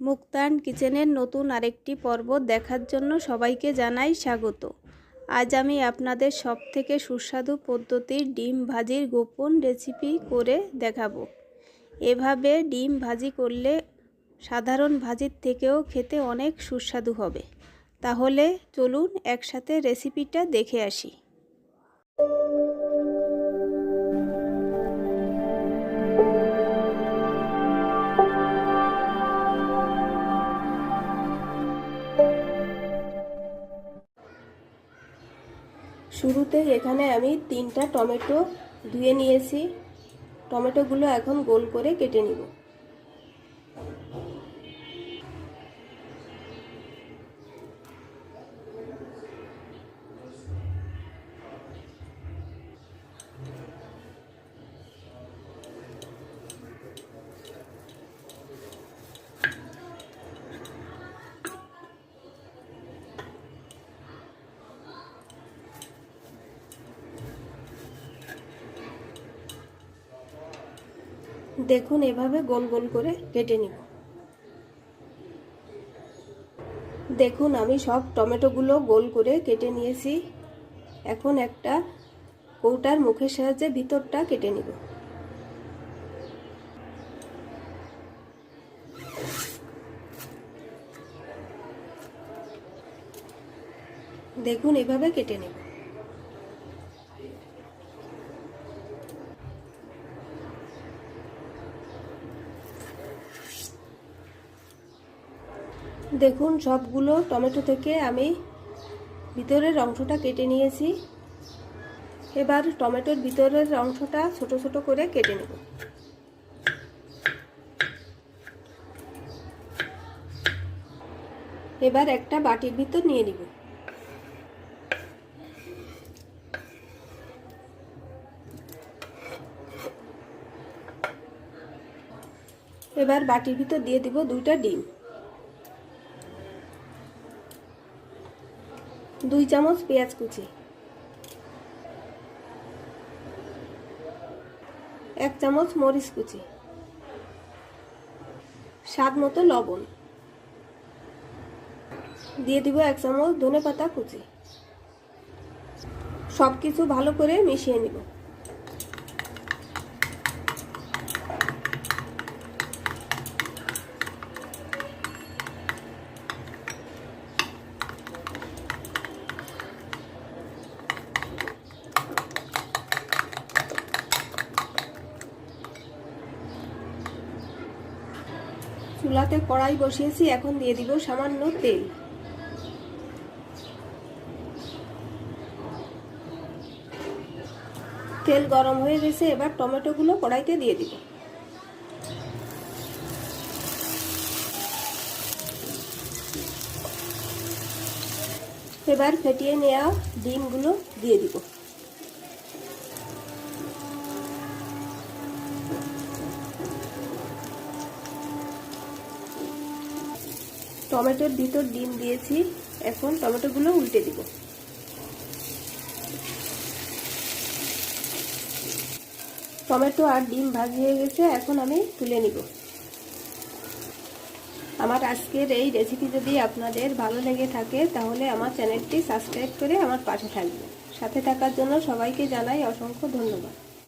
মুক্তান কিচেনের নতুন আরেকটি পর্ব দেখার জন্য সবাইকে জানাই স্বাগত। আজ আমি আপনাদের সব থেকে সুস্বাদু পদ্ধতির ডিম ভাজির গোপন রেসিপি করে দেখাবো। এভাবে ডিম ভাজি করলে সাধারণ ভাজির থেকেও খেতে অনেক সুস্বাদু হবে। তাহলে চলুন একসাথে রেসিপিটা দেখে আসি। শুরুতে এখানে আমি তিনটা টমেটো ধুয়ে নিয়েছি। টমেটোগুলো এখন গোল করে কেটে নিব। দেখুন, এভাবে গোল গোল করে কেটে নিব। দেখুন, আমি সব টমেটোগুলো গোল করে কেটে নিয়েছি। এখন একটা কৌটার মুখের সাহায্যে ভিতরটা কেটে নিব। দেখুন, এভাবে কেটে নেব। দেখুন, সবগুলো টমেটো থেকে আমি ভিতরের অংশটা কেটে নিয়েছি। এবার টমেটোর ভিতরের অংশটা ছোট ছোট করে কেটে নেব। এবার একটা বাটির ভিতর নিয়ে নিব। এবার বাটির ভিতর দিয়ে দিব দুইটা ডিম। দুই চামচ পেঁয়াজ কুচি। এক চামচ মরিচ কুচি। স্বাদ মতো লবণ। দিয়ে দিব এক চামচ ধনে পাতা কুচি। সব কিছু ভালো করে মিশিয়ে নিব। চুলাতে কড়াই বসিয়েছি, এখন দিয়ে দিব সামান্য তেল। তেল গরম হয়ে গেছে, এবার টমেটোগুলো কড়াইতে দিয়ে দিব। এবার ফেটিয়ে নেওয়া ডিমগুলো দিয়ে দিব। টমেটোর ভিতর ডিম দিয়েছি। এখন টমেটোগুলো উল্টে দিব। টমেটো আর ডিম ভাজি হয়ে গেছে, এখন আমি তুলে নিব। আমার আজকের এই রেসিপি যদি আপনাদের ভালো লেগে থাকে, তাহলে আমার চ্যানেলটি সাবস্ক্রাইব করে আমার পাশে থাকবে সাথে থাকার জন্য সবাইকে জানাই অসংখ্য ধন্যবাদ।